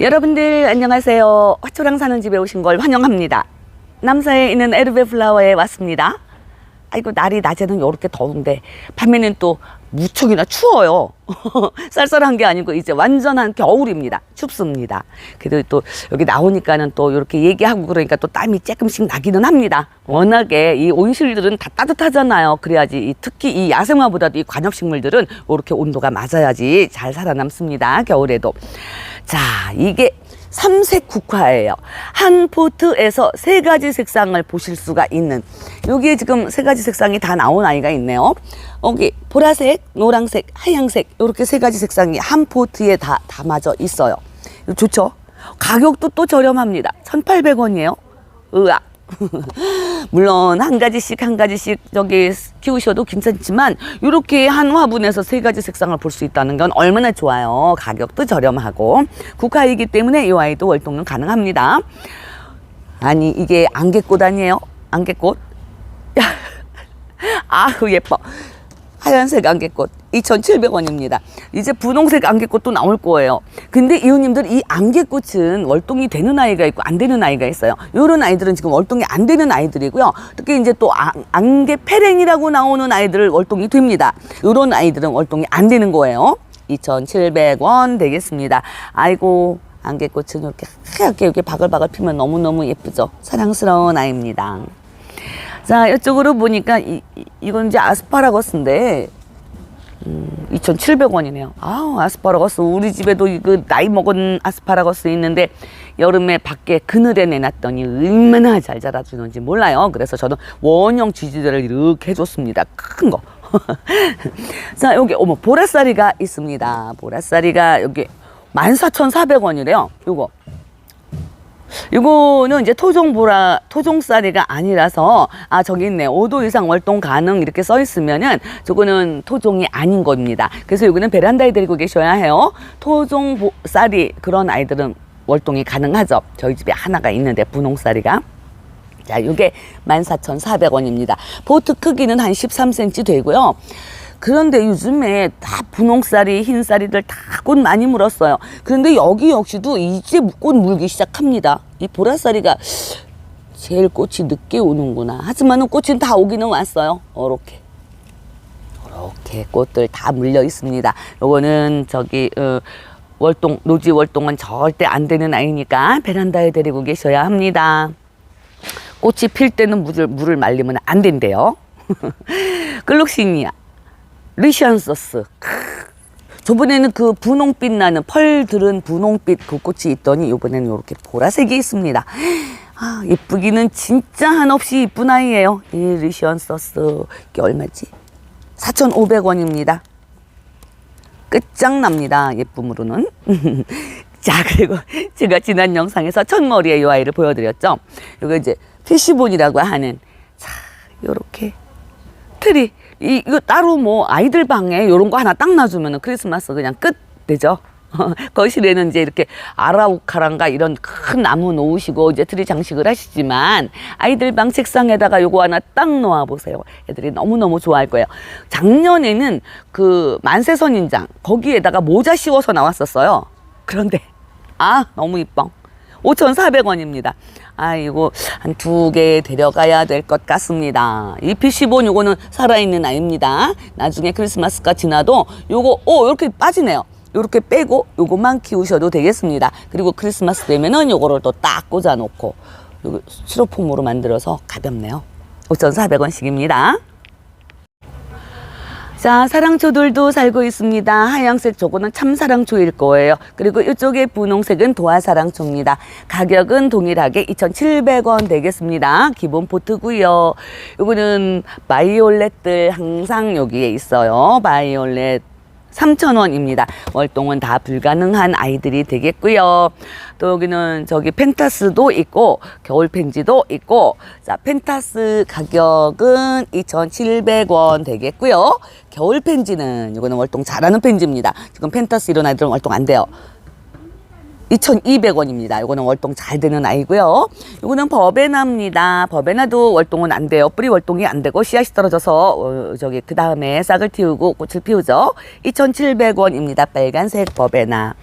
여러분들 안녕하세요. 화초랑 사는 집에 오신 걸 환영합니다. 남사에 있는 에르베 플라워에 왔습니다. 아이고 날이 낮에는 이렇게 더운데 밤에는 또 무척이나 추워요. 쌀쌀한 게 아니고 이제 완전한 겨울입니다. 춥습니다. 그래도 또 여기 나오니까는 또 이렇게 얘기하고 그러니까 또 땀이 조금씩 나기는 합니다. 워낙에 이 온실들은 다 따뜻하잖아요. 그래야지 이 특히 이 야생화보다도 이 관엽식물들은 이렇게 온도가 맞아야지 잘 살아남습니다. 겨울에도. 자, 이게 삼색 국화예요. 한 포트에서 세 가지 색상을 보실 수가 있는 여기에 지금 세 가지 색상이 다 나온 아이가 있네요. 여기 보라색, 노란색, 하얀색 이렇게 세 가지 색상이 한 포트에 다 담아져 있어요. 좋죠? 가격도 또 저렴합니다. 1,800원이에요. 으악. 물론 한 가지씩 한 가지씩 저기 키우셔도 괜찮지만 이렇게 한 화분에서 세 가지 색상을 볼 수 있다는 건 얼마나 좋아요. 가격도 저렴하고 국화이기 때문에 이 아이도 월동은 가능합니다. 아니 이게 안개꽃 아니에요? 안개꽃? 아우 예뻐. 하얀색 안개꽃 2,700원입니다. 이제 분홍색 안개꽃도 나올 거예요. 근데 이웃님들 이 안개꽃은 월동이 되는 아이가 있고 안 되는 아이가 있어요. 이런 아이들은 지금 월동이 안 되는 아이들이고요. 특히 이제 또 안, 안개 페랭이라고 나오는 아이들 월동이 됩니다. 이런 아이들은 월동이 안 되는 거예요. 2,700원 되겠습니다. 아이고 안개꽃은 이렇게 하얗게 이렇게 바글바글 피면 너무너무 예쁘죠. 사랑스러운 아이입니다. 자, 이쪽으로 보니까 이, 이- 이건 이제 아스파라거스인데 음, 2,700원이네요. 아우, 아스파라거스. 우리 집에도 그 나이 먹은 아스파라거스 있는데 여름에 밖에 그늘에 내놨더니 얼마나 잘 자라주는지 몰라요. 그래서 저는 원형 지지대를 이렇게 해줬습니다. 큰 거. 자, 여기, 어머, 보라쌀이가 있습니다. 보라쌀이가 여기 14,400원이래요. 요거. 이거는 이제 토종 보라 토종쌀이가 아니라서 아 저기 있네 5도 이상 월동 가능 이렇게 써 있으면은 저거는 토종이 아닌 겁니다. 그래서 이거는 베란다에 데리고 계셔야 해요. 토종 보- 쌀이 그런 아이들은 월동이 가능하죠. 저희 집에 하나가 있는데 분홍쌀이가. 자, 이게 14,400원입니다. 보트 크기는 한 13cm 되고요. 그런데 요즘에 다 분홍쌀이, 흰쌀이들 다 꽃 많이 물었어요. 그런데 여기 역시도 이제 꽃 물기 시작합니다. 이 보라쌀이가 제일 꽃이 늦게 오는구나. 하지만은 꽃은 다 오기는 왔어요. 이렇게. 이렇게 꽃들 다 물려 있습니다. 요거는 저기 어, 월동 노지 월동은 절대 안 되는 아이니까 베란다에 데리고 계셔야 합니다. 꽃이 필 때는 물을, 물을 말리면 안 된대요. 글록시니아, 리시안서스. 저번에는 그 분홍빛 나는 펄 들은 분홍빛 그 꽃이 있더니 이번에는 이렇게 보라색이 있습니다. 아, 예쁘기는 진짜 한없이 이쁜 아이예요. 이 리시안서스. 이게 얼마지? 4,500원입니다. 끝장납니다. 예쁨으로는. 자, 그리고 제가 지난 영상에서 첫머리에 이 아이를 보여드렸죠. 이거 이제 피시본이라고 하는, 자, 요렇게. 트리. 이, 이거 따로 뭐 아이들 방에 요런 거 하나 딱 놔주면 크리스마스 그냥 끝 되죠. 거실에는 이제 이렇게 아라우카란가 이런 큰 나무 놓으시고 이제 트리 장식을 하시지만 아이들 방 책상에다가 요거 하나 딱 놓아 보세요. 애들이 너무너무 좋아할 거예요. 작년에는 그 만세선인장 거기에다가 모자 씌워서 나왔었어요. 그런데 아 너무 이뻐. 5,400원입니다. 아, 이거 한두 개 데려가야 될 것 같습니다. 이 PC4 요거는 살아있는 아이입니다. 나중에 크리스마스가 지나도 요거, 오, 이렇게 빠지네요. 요렇게 빼고 요것만 키우셔도 되겠습니다. 그리고 크리스마스 되면은 요거를 또 딱 꽂아 놓고 요거 스티로폼으로 만들어서 가볍네요. 5,400원씩입니다. 자, 사랑초들도 살고 있습니다. 하얀색 저거는 참사랑초일 거예요. 그리고 이쪽에 분홍색은 도화사랑초입니다. 가격은 동일하게 2,700원 되겠습니다. 기본 포트고요. 요거는 바이올렛들 항상 여기에 있어요. 바이올렛 3,000원입니다. 월동은 다 불가능한 아이들이 되겠고요. 또 여기는 저기 펜타스도 있고 겨울 펜지도 있고 자 펜타스 가격은 2,700원 되겠고요. 겨울 펜지는 이거는 월동 잘하는 펜지입니다. 지금 펜타스 이런 아이들은 월동 안 돼요. 2,200원입니다. 이거는 월동 잘 되는 아이고요. 이거는 버베나입니다. 버베나도 월동은 안 돼요. 뿌리 월동이 안 되고 씨앗이 떨어져서 어, 저기 그 다음에 싹을 틔우고 꽃을 피우죠. 2,700원입니다. 빨간색 버베나.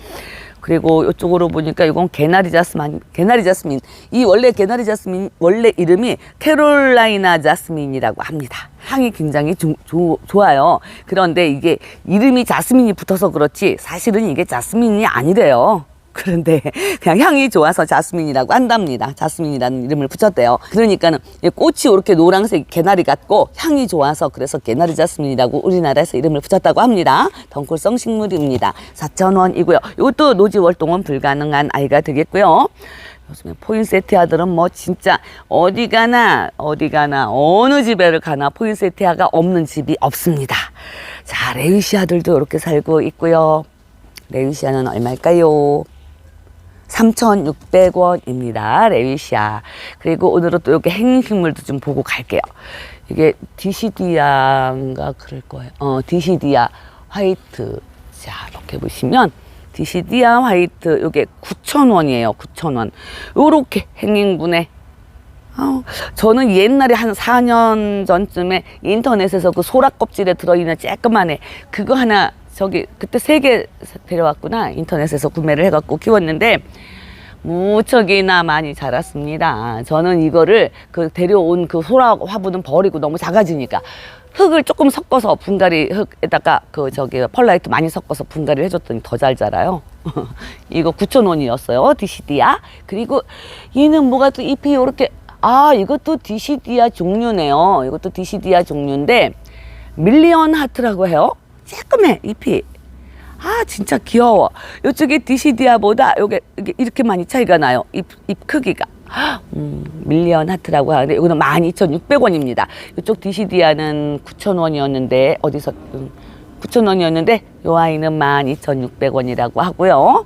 그리고 이쪽으로 보니까 이건 개나리 자스민, 개나리 자스민. 이 원래 개나리 자스민 원래 이름이 캐롤라이나 자스민이라고 합니다. 향이 굉장히 조- 조- 좋아요. 그런데 이게 이름이 자스민이 붙어서 그렇지 사실은 이게 자스민이 아니래요. 그런데 그냥 향이 좋아서 자스민이라고 한답니다. 자스민이라는 이름을 붙였대요. 그러니까는 이 꽃이 이렇게 노란색 개나리 같고 향이 좋아서 그래서 개나리 자스민이라고 우리나라에서 이름을 붙였다고 합니다. 덩굴성 식물입니다. 4,000원이고요. 이것도 노지 월동은 불가능한 아이가 되겠고요. 요즘에 포인세티아들은 뭐 진짜 어디 가나 어디 가나 어느 집에를 가나 포인세티아가 없는 집이 없습니다. 자 레이시아들도 이렇게 살고 있고요. 레이시아는 얼마일까요? 3,600원입니다. 레이시아. 그리고 오늘은 또 이렇게 행식물도 좀 보고 갈게요. 이게 디시디아인가 그럴 거예요. 어, 디시디아 화이트. 자, 이렇게 보시면 디시디아 화이트 요게 9,000원이에요. 9,000원. 요렇게 행인분에 아우, 저는 옛날에 한 4년 전쯤에 인터넷에서 그 소라 껍질에 들어있는 쬐끄만 애 그거 하나 저기 그때 세 개 데려왔구나 인터넷에서 구매를 해갖고 키웠는데 무척이나 많이 자랐습니다. 저는 이거를 그 데려온 그 소라 화분은 버리고 너무 작아지니까 흙을 조금 섞어서 분갈이 흙에다가 그 저기 펄라이트 많이 섞어서 분갈이를 해줬더니 더 잘 자라요. 이거 9,000원이었어요. 디시디아. 그리고 얘는 뭐가 또 잎이 이렇게 아 이것도 디시디아 종류네요. 이것도 디시디아 종류인데 밀리언 하트라고 해요. 쬐끔해 잎이. 아 진짜 귀여워. 이쪽에 디시디아보다 요게 이렇게 많이 차이가 나요. 잎, 잎 크기가. 음, 밀리언 하트라고 하는데 이거는 12,600원입니다. 이쪽 디시디아는 9,000원이었는데 어디서 음, 9,000원이었는데 요 아이는 12,600원이라고 하고요.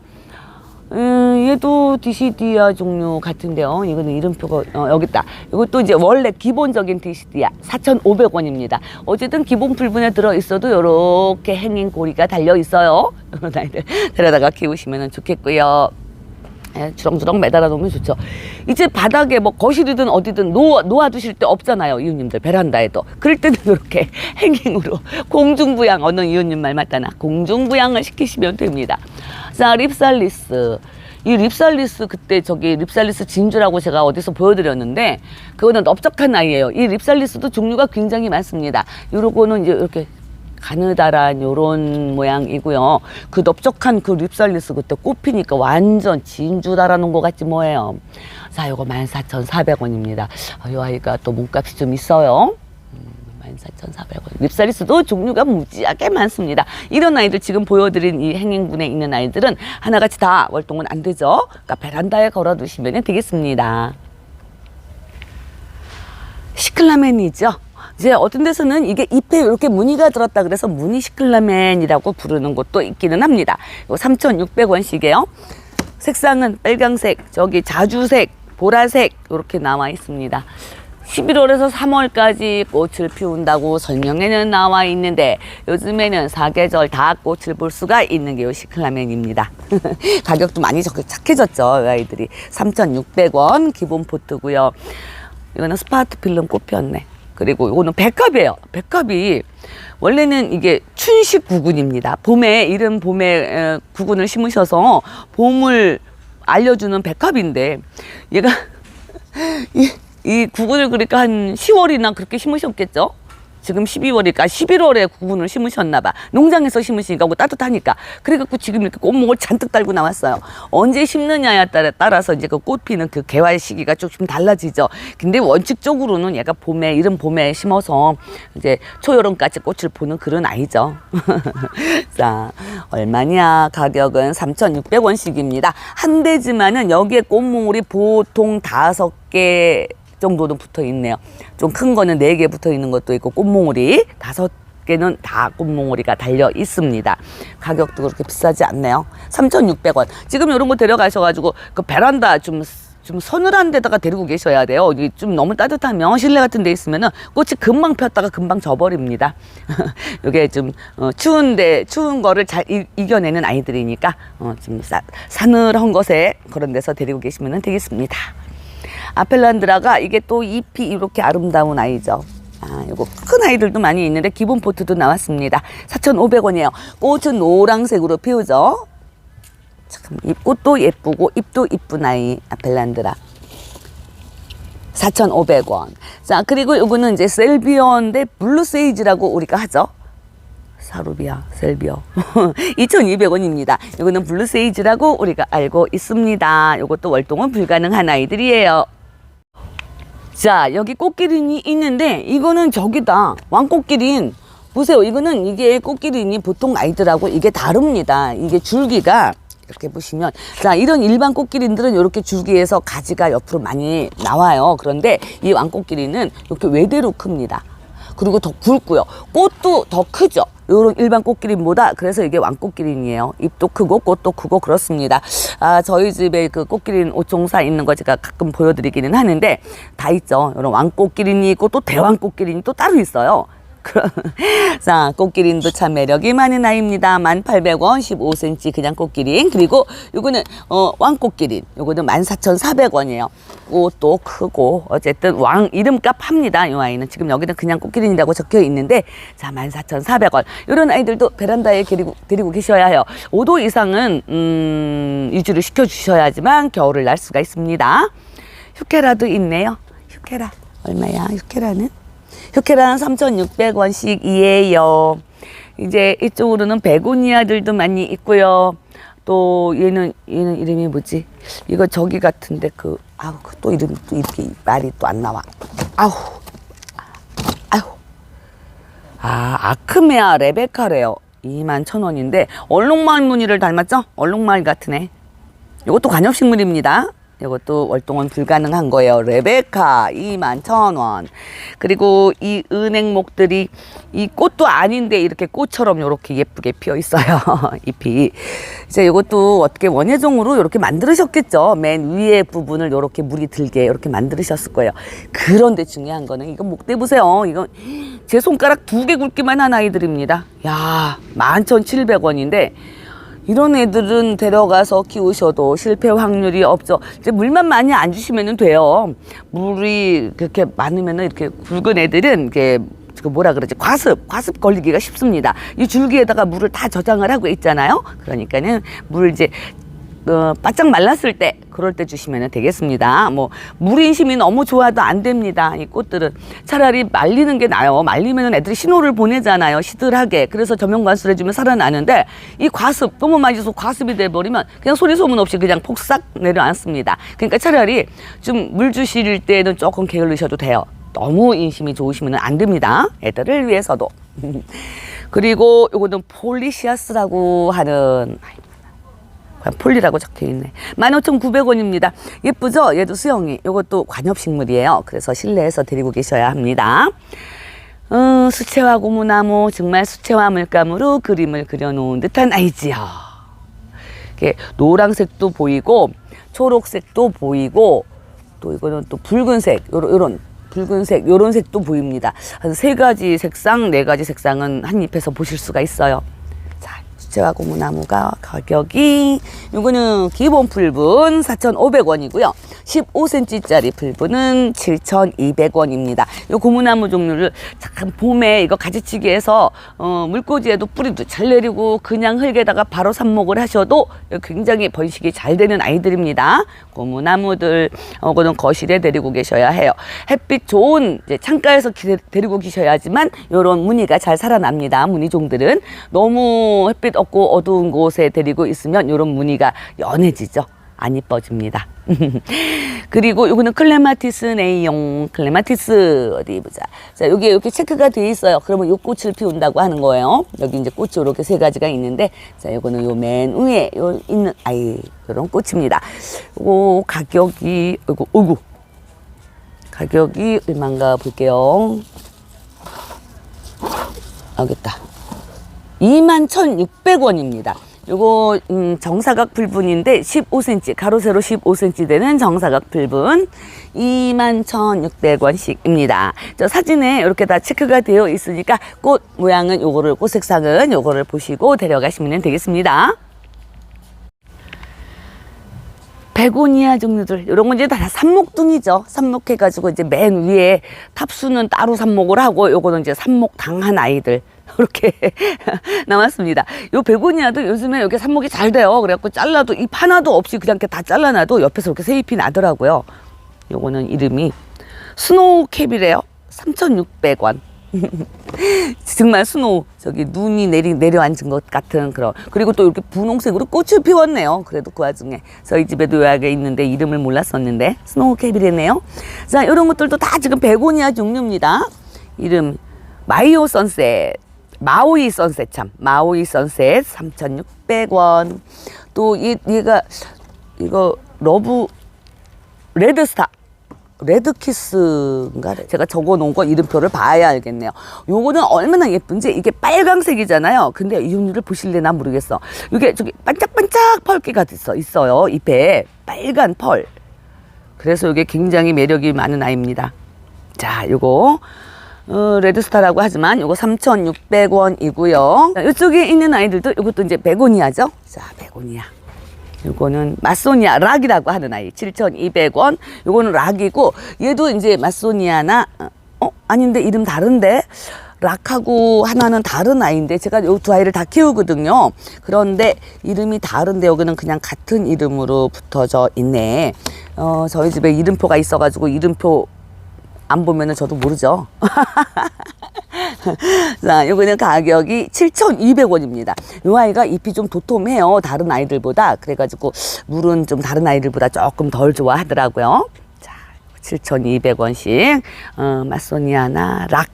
음, 얘도 디시디아 종류 같은데요. 이거는 이름표가 어, 여기 있다. 이것도 이제 원래 기본적인 디시디아 4,500원입니다. 어쨌든 기본 풀분에 들어 있어도 이렇게 행인 고리가 달려 있어요. 데려다가 키우시면 좋겠고요. 예, 주렁주렁 매달아 놓으면 좋죠. 이제 바닥에 뭐 거실이든 어디든 놓아, 놓아두실 데 없잖아요. 이웃님들 베란다에도. 그럴 때는 이렇게 행잉으로 공중부양 어느 이웃님 말 맞다나 공중부양을 시키시면 됩니다. 자 립살리스. 이 립살리스 그때 저기 립살리스 진주라고 제가 어디서 보여드렸는데 그거는 넓적한 아이예요. 이 립살리스도 종류가 굉장히 많습니다. 요거는 이제 이렇게 가느다란 요런 모양이고요. 그 넓적한 그 립살리스 그때 꽃피니까 완전 진주다라는 것 같지 뭐예요. 자, 요거 14,400원입니다. 어, 요 아이가 또 몸값이 좀 있어요. 음, 14,400원. 립살리스도 종류가 무지하게 많습니다. 이런 아이들 지금 보여드린 이 행행분에 있는 아이들은 하나같이 다 월동은 안 되죠. 그러니까 베란다에 걸어두시면 되겠습니다. 시클라멘이죠. 이제 어떤 데서는 이게 잎에 이렇게 무늬가 들었다 그래서 무늬 시클라멘이라고 부르는 곳도 있기는 합니다. 이거 3,600원씩이에요. 색상은 빨강색, 저기 자주색, 보라색 이렇게 나와 있습니다. 11월에서 3월까지 꽃을 피운다고 설명에는 나와 있는데 요즘에는 사계절 다 꽃을 볼 수가 있는 게 요 시클라멘입니다. 가격도 많이 적- 착해졌죠. 이 아이들이 3,600원 기본 포트고요. 이거는 스파트 필름 꽃 피었네. 그리고 이거는 백합이에요. 백합이 원래는 이게 춘식 구근입니다. 봄에 이른 봄에 에, 구근을 심으셔서 봄을 알려주는 백합인데 얘가 이, 이 구근을 그러니까 한 10월이나 그렇게 심으셨겠죠? 지금 12월이니까 11월에 구근을 심으셨나 봐. 농장에서 심으시니까 뭐 따뜻하니까. 그래갖고 지금 이렇게 꽃목을 잔뜩 달고 나왔어요. 언제 심느냐에 따라 따라서 이제 그 꽃 피는 그 개화 시기가 조금 달라지죠. 근데 원칙적으로는 얘가 봄에 이른 봄에 심어서 이제 초여름까지 꽃을 보는 그런 아이죠. 자, 얼마냐? 가격은 3,600원씩입니다. 한 대지만은 여기에 꽃몽울이 보통 다섯 개 정도는 붙어 있네요. 좀 큰 거는 네 개 붙어 있는 것도 있고 꽃몽울이 다섯 개는 다 꽃몽울이가 달려 있습니다. 가격도 그렇게 비싸지 않네요. 3,600원. 지금 이런 거 데려가셔가지고 그 베란다 좀좀 서늘한 데다가 데리고 계셔야 돼요. 이게 좀 너무 따뜻하면 실내 같은 데 있으면은 꽃이 금방 폈다가 금방 져버립니다. 이게 좀 어, 추운데 추운 거를 잘 이, 겨내는 아이들이니까 어, 좀 싸, 사늘한 것에 그런 데서 데리고 계시면 되겠습니다. 아펠란드라가 이게 또 잎이 이렇게 아름다운 아이죠. 아, 요거 큰 아이들도 많이 있는데 기본 포트도 나왔습니다. 4,500원이에요. 꽃은 노란색으로 피우죠. 참, 이 꽃도 예쁘고 잎도 이쁜 아이 아, 벨란드라. 4,500원. 자, 그리고 요거는 이제 셀비어인데 블루 세이지라고 우리가 하죠. 사루비아, 셀비어. 2,200원입니다. 요거는 블루 세이지라고 우리가 알고 있습니다. 요것도 월동은 불가능한 아이들이에요. 자, 여기 꽃기린이 있는데 이거는 저기다. 왕꽃기린. 보세요. 이거는 이게 꽃기린이 보통 아이들하고 이게 다릅니다. 이게 줄기가 이렇게 보시면 자 이런 일반 꽃기린들은 이렇게 줄기에서 가지가 옆으로 많이 나와요. 그런데 이 왕꽃기린은 이렇게 외대로 큽니다. 그리고 더 굵고요. 꽃도 더 크죠. 요런 일반 꽃기린보다 그래서 이게 왕꽃기린이에요. 잎도 크고 꽃도 크고 그렇습니다. 아 저희 집에 그 꽃기린 옷종사 있는 거 제가 가끔 보여드리기는 하는데 다 있죠. 요런 왕꽃기린이 있고 또 대왕꽃기린이 또 따로 있어요. 그럼 자 꽃기린도 참 매력이 많은 아이입니다. 1,800원 15cm 그냥 꽃기린 그리고 요거는 어 왕꽃기린 요거는 14,400원이에요. 꽃도 크고 어쨌든 왕 이름값 합니다. 이 아이는 지금 여기는 그냥 꽃기린이라고 적혀 있는데 자 14,400원 이런 아이들도 베란다에 데리고, 데리고 계셔야 해요. 5도 이상은 음, 유지를 시켜주셔야지만 겨울을 날 수가 있습니다. 휴케라도 있네요. 휴케라 얼마야 휴케라는? 휴케라는 3,600원씩이에요. 이제 이쪽으로는 베고니아들도 많이 있고요. 또 얘는 얘는 이름이 뭐지? 이거 저기 같은데 그 아우 그또 이름 또 이렇게 말이 또 안 나와. 아우 아우 아 아크메아 레베카래요. 2만 천 원인데 얼룩말 무늬를 닮았죠? 얼룩말 같은 애. 이것도 관엽식물입니다. 이것도 월동은 불가능한 거예요. 레베카 2만 천 원. 그리고 이 은행목들이 이 꽃도 아닌데 이렇게 꽃처럼 이렇게 예쁘게 피어 있어요. 잎이. 이제 이것도 어떻게 원예종으로 이렇게 만들으셨겠죠. 맨 위에 부분을 이렇게 물이 들게 이렇게 만들으셨을 거예요. 그런데 중요한 거는 이거 목대 보세요. 이거 제 손가락 두 개 굵기만 한 아이들입니다. 야, 11,700원인데 이런 애들은 데려가서 키우셔도 실패 확률이 없죠. 이제 물만 많이 안 주시면 돼요. 물이 그렇게 많으면 이렇게 굵은 애들은 이게 그 뭐라 그러지 과습 과습 걸리기가 쉽습니다. 이 줄기에다가 물을 다 저장을 하고 있잖아요. 그러니까는 물 이제 어, 바짝 말랐을 때 그럴 때 주시면 되겠습니다. 뭐 물인심이 너무 좋아도 안 됩니다. 이 꽃들은 차라리 말리는 게 나아요. 말리면 애들이 신호를 보내잖아요. 시들하게. 그래서 저명관수를 해주면 살아나는데 이 과습 너무 많이 줘서 과습이 돼버리면 그냥 소리 소문 없이 그냥 폭삭 내려앉습니다. 그러니까 차라리 좀 물 주실 때는 조금 게을르셔도 돼요. 너무 인심이 좋으시면 안 됩니다. 애들을 위해서도. 그리고 요거는 폴리시아스라고 하는 폴리라고 적혀 있네. 15,900원입니다. 예쁘죠? 얘도 수영이. 이것도 관엽식물이에요. 그래서 실내에서 데리고 계셔야 합니다. 어, 수채화 고무나무 정말 수채화 물감으로 그림을 그려놓은 듯한 아이지요. 이게 노란색도 보이고 초록색도 보이고 또 이거는 또 붉은색 요런, 붉은색 요런 색도 보입니다. 한 세 가지 색상 네 가지 색상은 한 잎에서 보실 수가 있어요. 자, 수채화 고무나무가 가격이 요거는 기본 풀분 4,500원이고요. 15cm짜리 풀분은 7,200원입니다. 요 고무나무 종류를 참 봄에 이거 가지치기해서 어, 물꽂이에도 뿌리도 잘 내리고 그냥 흙에다가 바로 삽목을 하셔도 굉장히 번식이 잘 되는 아이들입니다. 고무나무들 어, 그는 거실에 데리고 계셔야 해요. 햇빛 좋은 이제 창가에서 기- 데리고 계셔야지만 요런 무늬가 잘 살아납니다. 무늬 종들은 너무 햇빛 없고 어두운 곳에 데리고 있으면 요런 무늬가 연해지죠. 안 이뻐집니다. 그리고 요거는 클레마티스 네이용 클레마티스 어디 보자. 자 여기 이렇게 체크가 돼 있어요. 그러면 요 꽃을 피운다고 하는 거예요. 여기 이제 꽃이 이렇게 세 가지가 있는데 자 요거는 요 맨 위에 요 있는 아이 요런 꽃입니다. 요거 가격이 어구 어구 가격이 얼마인가 볼게요. 알겠다. 21,600원입니다. 요거 음, 정사각 풀분인데 15cm 가로 세로 15cm 되는 정사각 풀분 21,600원씩입니다. 저 사진에 이렇게 다 체크가 되어 있으니까 꽃 모양은 요거를 꽃 색상은 요거를 보시고 데려가시면 되겠습니다. 베고니아 종류들 이런 건 이제 다 삽목둥이죠. 삽목해가지고 이제 맨 위에 탑수는 따로 삽목을 하고 요거는 이제 삽목 당한 아이들 이렇게 나왔습니다. 요 베고니아도 요즘에 여기 삽목이 잘 돼요. 그래갖고 잘라도 잎 하나도 없이 그냥 이렇게 다 잘라놔도 옆에서 이렇게 새 잎이 나더라고요. 요거는 이름이 스노우 캡이래요. 3,600원. 정말 스노우 저기 눈이 내리 내려앉은 것 같은 그런 그리고 또 이렇게 분홍색으로 꽃을 피웠네요. 그래도 그 와중에 저희 집에도 요약에 있는데 이름을 몰랐었는데 스노우 캡이래네요. 자 이런 것들도 다 지금 베고니아 종류입니다. 이름 마이오 선셋 마오이 선셋 참 마오이 선셋 3,600원 또 이, 얘가 이거 러브 레드스타 레드키스인가 제가 적어 놓은 거 이름표를 봐야 알겠네요. 요거는 얼마나 예쁜지 이게 빨강색이잖아요. 근데 이 종류를 보실래나 모르겠어. 이게 저기 반짝반짝 펄기가 있어 있어요. 잎에 빨간 펄. 그래서 이게 굉장히 매력이 많은 아이입니다. 자, 요거 어, 레드스타라고 하지만 요거 3,600원이고요. 이쪽에 있는 아이들도 이것도 이제 베고니아죠. 자, 베고니아. 요거는 마소니아 락이라고 하는 아이 7,200원. 요거는 락이고 얘도 이제 마소니아나 어 아닌데 이름 다른데 락하고 하나는 다른 아이인데 제가 요 두 아이를 다 키우거든요. 그런데 이름이 다른데 여기는 그냥 같은 이름으로 붙어져 있네. 어 저희 집에 이름표가 있어가지고 이름표 안 보면은 저도 모르죠. 자, 요거는 가격이 7,200원입니다. 요 아이가 잎이 좀 도톰해요. 다른 아이들보다. 그래가지고 물은 좀 다른 아이들보다 조금 덜 좋아하더라고요. 자, 7,200원씩. 어, 마소니아나 락.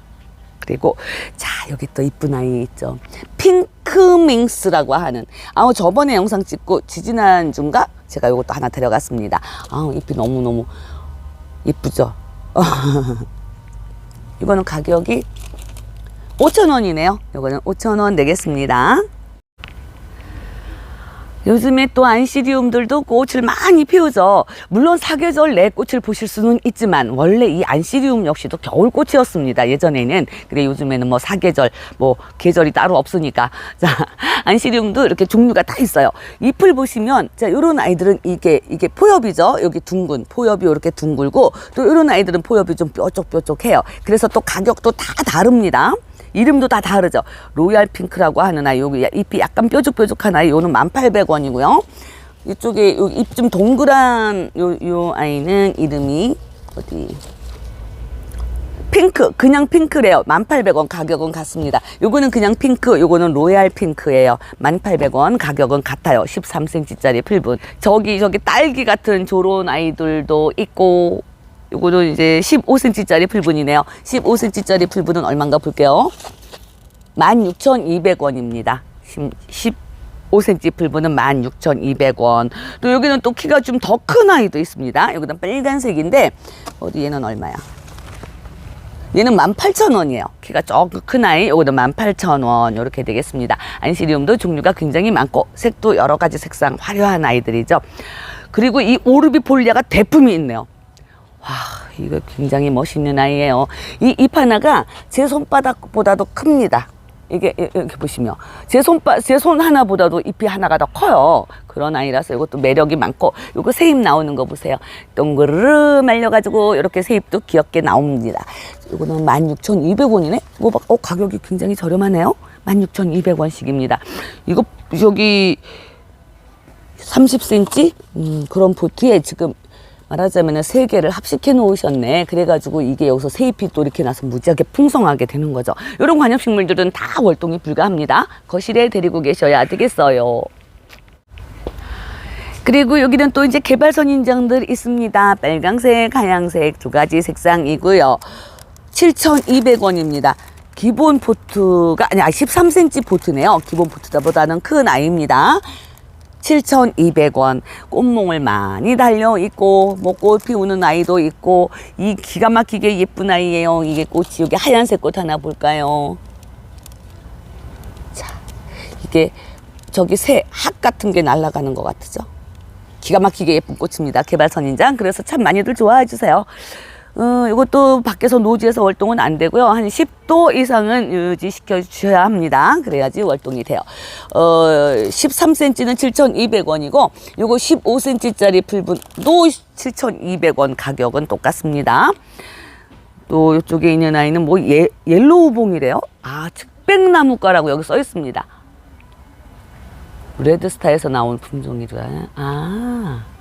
그리고 자 여기 또 이쁜 아이 있죠 핑크밍스라고 하는 아우 저번에 영상 찍고 지지난 주인가 제가 요것도 하나 데려갔습니다 아우 잎이 너무너무 이쁘죠 이거는 가격이 5,000원이네요. 이거는 5,000원 내겠습니다. 요즘에 또 안시리움들도 꽃을 많이 피우죠. 물론 사계절 내 꽃을 보실 수는 있지만 원래 이 안시리움 역시도 겨울 꽃이었습니다. 예전에는. 그래 요즘에는 뭐 사계절 뭐 계절이 따로 없으니까. 자, 안시리움도 이렇게 종류가 다 있어요. 잎을 보시면 자, 요런 아이들은 이게 이게 포엽이죠. 여기 둥근 포엽이 이렇게 둥글고 또 요런 아이들은 포엽이 좀 뾰족뾰족해요. 그래서 또 가격도 다 다릅니다. 이름도 다 다르죠. 로얄 핑크라고 하는 아이, 여기 잎이 약간 뾰족뾰족한 아이, 요는 1,800원이고요. 이쪽에 잎 좀 동그란 요, 요 아이는 이름이 어디? 핑크, 그냥 핑크래요. 1,800원 가격은 같습니다. 요거는 그냥 핑크, 요거는 로얄 핑크예요. 1,800원 가격은 같아요. 13cm짜리 풀분. 저기 저기 딸기 같은 저런 아이들도 있고 요거도 이제 15cm짜리 풀분이네요. 15cm짜리 풀분은 얼마인가 볼게요. 16,200원입니다. 15cm 풀분은 16,200원. 또 여기는 또 키가 좀 더 큰 아이도 있습니다. 여기는 빨간색인데 어디 얘는 얼마야? 얘는 18,000원이에요. 키가 조금 큰 아이, 요거는 18,000원. 이렇게 되겠습니다. 안시리움도 종류가 굉장히 많고, 색도 여러 가지 색상 화려한 아이들이죠. 그리고 이 오르비폴리아가 대품이 있네요. 와, 이거 굉장히 멋있는 아이예요. 이 잎 하나가 제 손바닥보다도 큽니다. 이게 이- 이렇게 보시면 제 손바 제 손 하나보다도 잎이 하나가 더 커요. 그런 아이라서 이것도 매력이 많고 요거 새잎 나오는 거 보세요. 동그르르 말려가지고 이렇게 새잎도 귀엽게 나옵니다. 요거는 16,200원이네. 이거 봐, 어 가격이 굉장히 저렴하네요. 16,200원씩입니다. 이거 여기 30cm 음, 그런 보트에 지금 말하자면 세 개를 합식해 놓으셨네. 그래가지고 이게 여기서 새잎이 또 이렇게 나서 무지하게 풍성하게 되는 거죠. 이런 관엽식물들은 다 월동이 불가합니다. 거실에 데리고 계셔야 되겠어요. 그리고 여기는 또 이제 개발선 인장들 있습니다. 빨강색, 하양색 두 가지 색상이고요. 7,200원입니다. 기본 포트가 아니 13cm 포트네요. 기본 포트보다는 큰 아이입니다. 7,200원. 꽃몽을 많이 달려 있고, 뭐, 꽃 피우는 아이도 있고, 이 기가 막히게 예쁜 아이예요. 이게 꽃이, 여기 하얀색 꽃 하나 볼까요? 자, 이게 저기 새, 학 같은 게 날아가는 것 같으죠? 기가 막히게 예쁜 꽃입니다. 개발 선인장. 그래서 참 많이들 좋아해 주세요. 어, 이것도 밖에서 노지에서 월동은 안 되고요. 한 10도 이상은 유지시켜 주셔야 합니다. 그래야지 월동이 돼요. 어, 13cm는 7,200원이고, 요거 15cm짜리 풀분도 7,200원 가격은 똑같습니다. 또 이쪽에 있는 아이는 뭐 예, 옐로우 봉이래요. 아, 측백나무과라고 여기 써 있습니다. 레드스타에서 나온 품종이라. 아.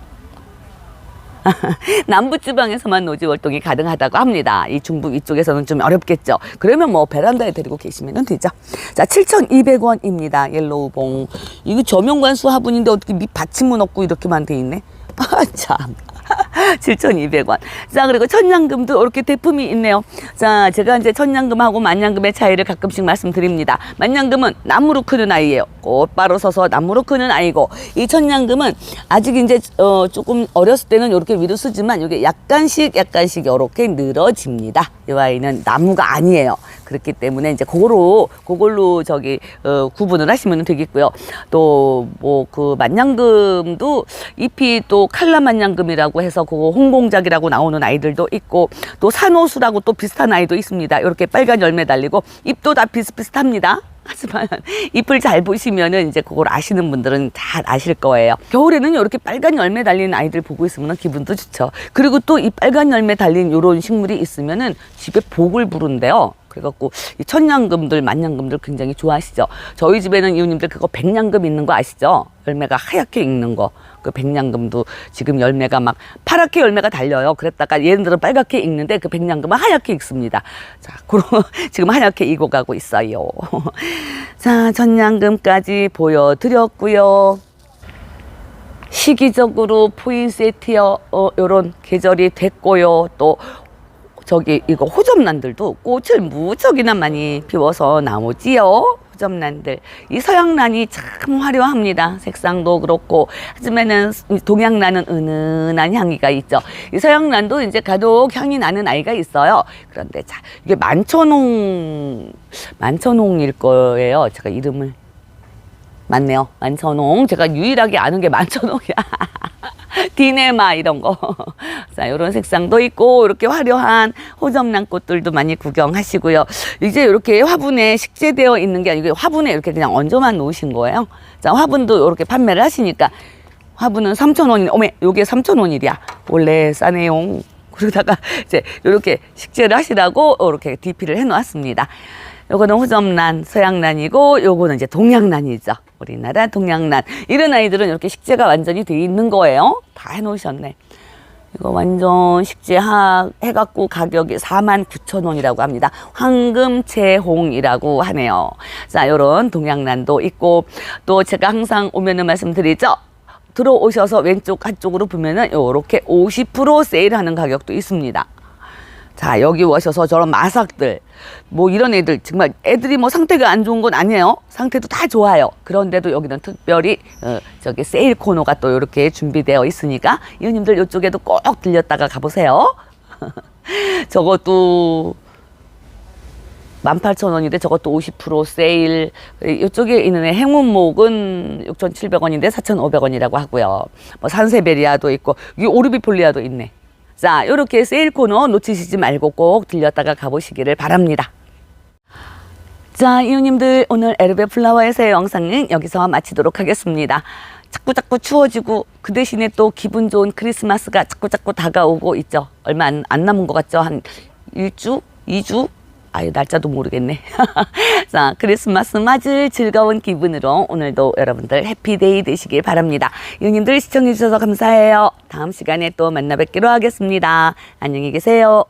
남부 지방에서만 노지 월동이 가능하다고 합니다. 이 중부 이쪽에서는 좀 어렵겠죠. 그러면 뭐 베란다에 데리고 계시면 되죠. 자, 7,200원입니다. 옐로우 봉. 이거 저명관수 화분인데 어떻게 밑 받침은 없고 이렇게만 돼 있네. 아, 참. 7,200원. 자, 그리고 천냥금도 이렇게 대품이 있네요. 자, 제가 이제 천냥금하고 만냥금의 차이를 가끔씩 말씀드립니다. 만냥금은 나무로 크는 아이예요. 곧바로 서서 나무로 크는 아이고, 이 천냥금은 아직 이제 어, 조금 어렸을 때는 이렇게 위로 쓰지만 이게 약간씩 약간씩 이렇게 늘어집니다. 이 아이는 나무가 아니에요. 그렇기 때문에 이제 그거로 그걸로 저기 어, 구분을 하시면 되겠고요. 또 뭐 그 만냥금도 잎이 또 칼라 만냥금이라고 해서 그거 홍공작이라고 나오는 아이들도 있고 또 산호수라고 또 비슷한 아이도 있습니다. 이렇게 빨간 열매 달리고 잎도 다 비슷비슷합니다. 하지만 잎을 잘 보시면은 이제 그걸 아시는 분들은 잘 아실 거예요. 겨울에는 이렇게 빨간 열매 달린 아이들 보고 있으면 기분도 좋죠. 그리고 또 이 빨간 열매 달린 이런 식물이 있으면은 집에 복을 부른대요. 그래갖고 이 천냥금들, 만냥금들 굉장히 좋아하시죠. 저희 집에는 이웃님들 그거 백냥금 있는 거 아시죠? 열매가 하얗게 익는 거. 그 백냥금도 지금 열매가 막 파랗게 열매가 달려요. 그랬다가 얘네들은 빨갛게 익는데 그 백냥금은 하얗게 익습니다. 자, 그런 지금 하얗게 익어가고 있어요. 자, 천냥금까지 보여드렸고요. 시기적으로 포인 세티어 어, 요런 계절이 됐고요. 또 저기 이거 호접란들도 꽃을 무척이나 많이 피워서 나오지요. 호접란들. 이 서양란이 참 화려합니다. 색상도 그렇고. 하지만은 이 동양란은 은은한 향기가 있죠. 이 서양란도 이제 가독 향이 나는 아이가 있어요. 그런데 자, 이게 만천홍, 만천홍일 거예요. 제가 이름을. 맞네요. 만천홍. 제가 유일하게 아는 게 만천홍이야. 디네마 이런 거. 자, 이런 색상도 있고 이렇게 화려한 호접란 꽃들도 많이 구경하시고요. 이제 이렇게 화분에 식재되어 있는 게 아니고 화분에 이렇게 그냥 얹어만 놓으신 거예요. 자, 화분도 이렇게 판매를 하시니까 화분은 3,000원이 어메, 요게 3,000원이랴. 원래 싸네요. 그러다가 이제 이렇게 식재를 하시라고 이렇게 DP를 해 놓았습니다. 요거는 호접란, 서양란이고 요거는 이제 동양란이죠. 우리나라 동양란. 이런 아이들은 이렇게 식재가 완전히 돼 있는 거예요. 다 해놓으셨네. 이거 완전 식재학 해갖고 가격이 49,000원이라고 합니다. 황금채홍이라고 하네요. 자, 요런 동양란도 있고 또 제가 항상 오면은 말씀드리죠. 들어오셔서 왼쪽 한쪽으로 보면은 요렇게 50% 세일하는 가격도 있습니다. 자, 여기 오셔서 저런 마삭들, 뭐 이런 애들, 정말 애들이 뭐 상태가 안 좋은 건 아니에요. 상태도 다 좋아요. 그런데도 여기는 특별히, 어, 저기 세일 코너가 또 이렇게 준비되어 있으니까, 이웃님들 이쪽에도 꼭 들렸다가 가보세요. 저것도 18,000원인데 저것도 50% 세일. 이쪽에 있는 애 행운목은 6,700원인데 4,500원이라고 하고요. 뭐 산세베리아도 있고, 이 오르비폴리아도 있네. 자, 이렇게 세일 코너 놓치시지 말고 꼭 들렸다가 가보시기를 바랍니다. 자, 이웃님들 오늘 에르베 플라워에서의 영상은 여기서 마치도록 하겠습니다. 자꾸 자꾸 추워지고 그 대신에 또 기분 좋은 크리스마스가 자꾸 자꾸 다가오고 있죠. 얼마 안, 안 남은 것 같죠? 한 일주, 이주 아유 날짜도 모르겠네. 자 크리스마스 맞을 즐거운 기분으로 오늘도 여러분들 해피데이 되시길 바랍니다. 이웃님들 시청해 주셔서 감사해요. 다음 시간에 또 만나 뵙기로 하겠습니다. 안녕히 계세요.